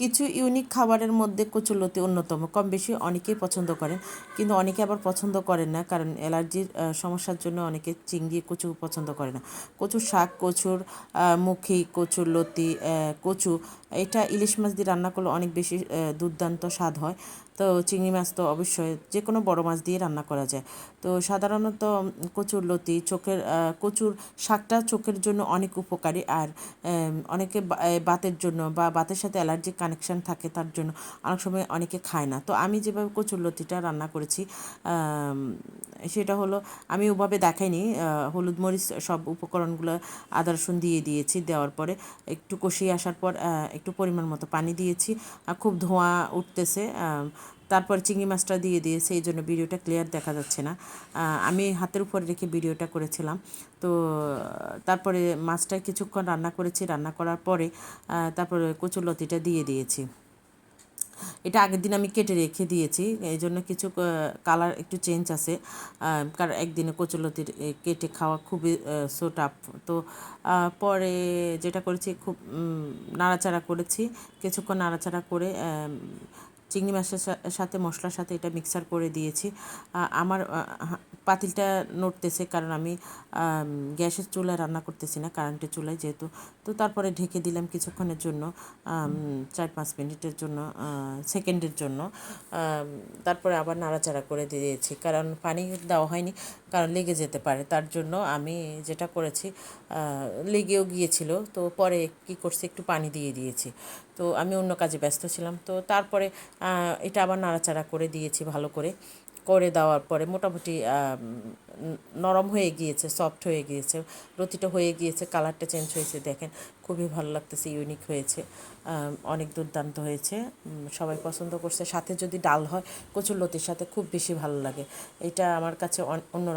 কিছু ইউনিক খাবারের মধ্যে কচুলতি অন্যতম। কম বেশি অনেকেই পছন্দ করেন, কিন্তু অনেকে আবার পছন্দ করেন না, কারণ অ্যালার্জির সমস্যার জন্য অনেকে চিংড়ি, কচু পছন্দ করে না। কচুর শাক, কচুর মুখি কচুর লতি কচু এটা ইলিশ মাছ দিয়ে রান্না করলে অনেক বেশি দুর্দান্ত স্বাদ হয়। তো চিংড়ি মাছ তো অবশ্যই যে কোনো বড় মাছ দিয়ে রান্না করা যায়। তো সাধারণত কচুর লতি, চোখের কচুর শাকটা চোখের জন্য অনেক উপকারী। আর অনেকে বাতের জন্য বা বাতের সাথে অ্যালার্জিক কানেকশন থাকে তার জন্য অনেক সময় অনেকে খায় না। তো আমি যেভাবে কচুর লতিটা রান্না করেছি সেটা হলো, আমি ওভাবে দেখাইনি হলুদ মরিচ সব উপকরণগুলো আদা রসুন দিয়ে দিয়েছি, দেওয়ার পরে একটু কষিয়ে আসার পর একটু পরিমাণ মতো পানি দিয়েছি খুব ধোঁয়া উঠতেছে তারপর চিংড়ি মাছটা দিয়ে দিয়েছে, এই জন্য ভিডিওটা ক্লিয়ার দেখা যাচ্ছে না। আমি হাতের উপরে রেখে ভিডিওটা করেছিলাম, তো তারপরে মাছটা কিছুক্ষণ রান্না করেছি, রান্না করার পরে তারপরে কচুর লতিটা দিয়ে দিয়েছি। এটা আগের দিন আমি কেটে রেখে দিয়েছি এই জন্য কিছু কালার একটু চেঞ্জ আছে। কার কারণ একদিনে কচুলতির কেটে খাওয়া খুবই সো টাফ তো পরে যেটা করেছি, খুব নাড়াচাড়া করেছি, কিছুক্ষণ নাড়াচাড়া করে চিংড়ি মাছের সাথে মশলার সাথে এটা মিক্সার করে দিয়েছি। আমার পাতিলটা নড়তেছে কারণ আমি গ্যাসের চুলায় রান্না করতেছি না, কারেন্টের চুলায় যেহেতু। তো তারপরে ঢেকে দিলাম কিছুক্ষণের জন্য চার পাঁচ মিনিটের জন্য সেকেন্ডের জন্য। তারপরে আবার নাড়াচাড়া করে দিয়েছি কারণ পানি দেওয়া হয়নি, কারণ লেগে যেতে পারে। তার জন্য আমি যেটা করেছি লেগেও গিয়েছিল, তো পরে কি করছি, একটু পানি দিয়ে দিয়েছি। তো আমি অন্য কাজে ব্যস্ত ছিলাম। তো তারপরে এটা আবার নাড়াচাড়া করে দিয়েছি ভালো করে। করে দেওয়ার পরে মোটামুটি নরম হয়ে গিয়েছে সফট হয়ে গিয়েছে, রতিটা হয়ে গিয়েছে কালারটা চেঞ্জ হয়েছে, দেখেন, খুবই ভালো লাগতেছে ইউনিক হয়েছে অনেক দুর্দান্ত হয়েছে সবাই পছন্দ করছে। সাথে যদি ডাল হয়, কচুর লতির সাথে খুব বেশি ভালো লাগে। এটা আমার কাছে অন- অন্যরকম